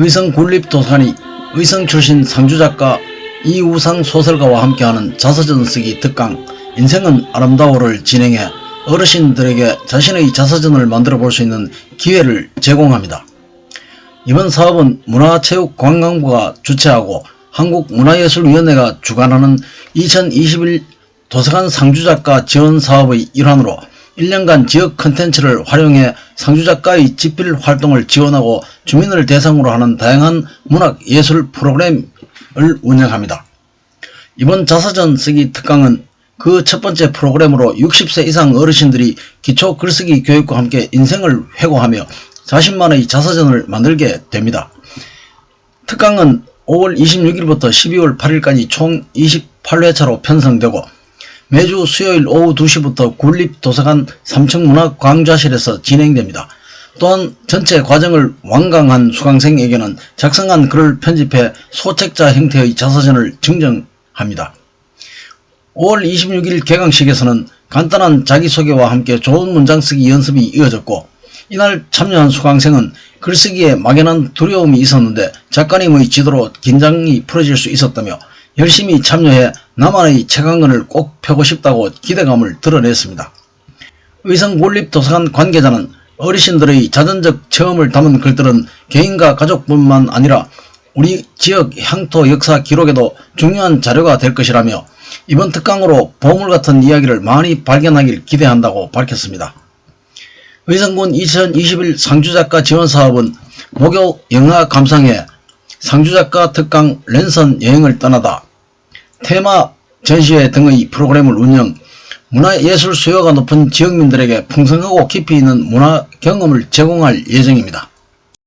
의성 군립도서관이 의성 출신 상주작가 이우상 소설가와 함께하는 자서전 쓰기 특강 인생은 아름다워를 진행해 어르신들에게 자신의 자서전을 만들어 볼 수 있는 기회를 제공합니다. 이번 사업은 문화체육관광부가 주최하고 한국문화예술위원회가 주관하는 2021 도서관 상주작가 지원 사업의 일환으로 1년간 지역 컨텐츠를 활용해 상주작가의 집필 활동을 지원하고 주민을 대상으로 하는 다양한 문학 예술 프로그램을 운영합니다. 이번 자서전 쓰기 특강은 그 첫 번째 프로그램으로 60세 이상 어르신들이 기초 글쓰기 교육과 함께 인생을 회고하며 자신만의 자서전을 만들게 됩니다. 특강은 5월 26일부터 12월 8일까지 총 28회차로 편성되고 매주 수요일 오후 2시부터 군립도서관 3층 문화광좌실에서 진행됩니다. 또한 전체 과정을 완강한 수강생에게는 작성한 글을 편집해 소책자 형태의 자서전을 증정합니다. 5월 26일 개강식에서는 간단한 자기소개와 함께 좋은 문장 쓰기 연습이 이어졌고 이날 참여한 수강생은 글쓰기에 막연한 두려움이 있었는데 작가님의 지도로 긴장이 풀어질 수 있었다며 열심히 참여해 나만의 책한 권을 꼭 펴고 싶다고 기대감을 드러냈습니다. 의성군립도서관 관계자는 어르신들의 자전적 체험을 담은 글들은 개인과 가족뿐만 아니라 우리 지역 향토 역사 기록에도 중요한 자료가 될 것이라며 이번 특강으로 보물 같은 이야기를 많이 발견하길 기대한다고 밝혔습니다. 의성군 2021 상주작가 지원사업은 목요 영화 감상회 상주작가 특강 랜선 여행을 떠나다 테마 전시회 등의 프로그램을 운영 문화예술 수요가 높은 지역민들에게 풍성하고 깊이 있는 문화 경험을 제공할 예정입니다.